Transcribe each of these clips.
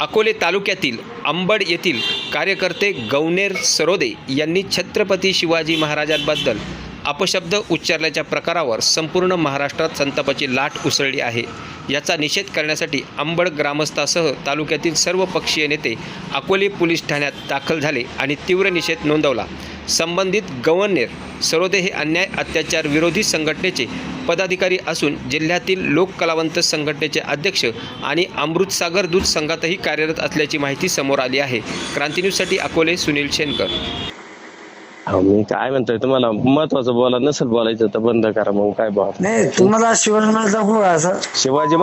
अकोले तालुक्यातील अंबड येथील कार्यकर्ते गौनेर सरोदे यांनी छत्रपती शिवाजी महाराजांबद्दल अपशब्द उच्चारल्याच्या प्रकारावर संपूर्ण महाराष्ट्रात संतापाची लाट उसळली आहे. याचा निषेध करण्यासाठी अंबड ग्रामस्थासह तालुक्यातील सर्व पक्षीय नेते अकोले पोलीस ठाण्यात दाखल झाले आणि तीव्र निषेध नोंदवला. संबंधित गवन्नेर सरोदे हे अन्याय अत्याचार विरोधी संघटनेचे पदाधिकारी असून जिल्ह्यातील लोककलावंत संघटनेचे अध्यक्ष आणि अमृतसागर दूध संघातही कार्यरत असल्याची माहिती समोर आली आहे. क्रांती न्यूजसाठी अकोले सुनील शेनकर. मी काय म्हणतोय तुम्हाला महत्वाचं बोला नसेल बोलायचं तर बंद करा मग काय बोला नाही तुम्हाला शिवाजी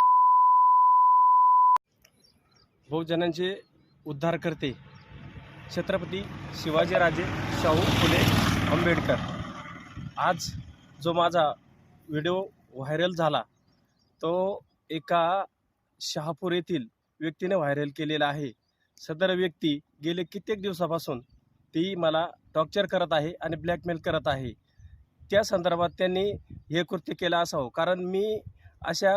बहुजनांचे उद्धार करते छत्रपती शिवाजीराजे शाहू फुले आंबेडकर. आज जो माझा व्हिडिओ व्हायरल झाला तो एका शहापूर येथील व्यक्तीने व्हायरल केलेला आहे. सदर व्यक्ती गेले कित्येक दिवसापासून ती मला टॉर्चर करत आहे आणि ब्लॅकमेल करत आहे. त्या संदर्भात त्यांनी हे कृत्य केलं असावं. कारण मी अशा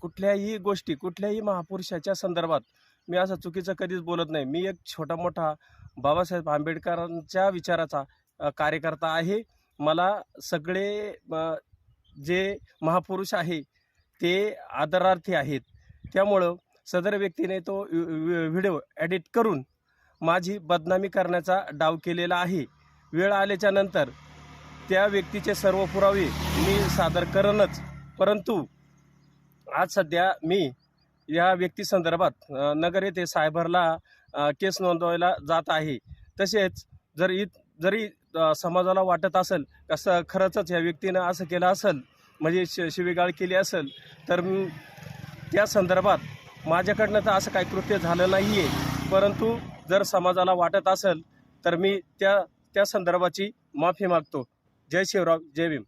कुठल्याही गोष्टी कुठल्याही महापुरुषाच्या संदर्भात मी असं चुकीचं कधीच बोलत नाही. मी एक छोटा मोठा बाबासाहेब आंबेडकरांच्या विचाराचा कार्यकर्ता आहे. मला सगळे जे महापुरुष आहे ते आदरार्थी आहेत. त्यामुळं सदर व्यक्तीने तो व्हिडिओ एडिट करून माझी बदनामी करण्याचा डाव केलेला आहे. वेळ आल्याच्यानंतर त्या व्यक्तीचे सर्व पुरावे मी सादर करणच. परंतु आज सध्या मी या व्यक्ती संदर्भात नगर येथे सायबरला केस नोंदवायला जात आहे. तसेच जर इत जरी समाजाला वाटत असेल कसं खरंच या व्यक्तीनं असं केलं असेल म्हणजे श शिवीगाळ केली असेल तर त्या संदर्भात माझ्याकडनं तर असं काही कृत्य झालं नाही आहे परंतु जर समाजाला वाटत असेल तर मी त्या त्या संदर्भाची माफी मागतो. जय शिवराव जय भीम.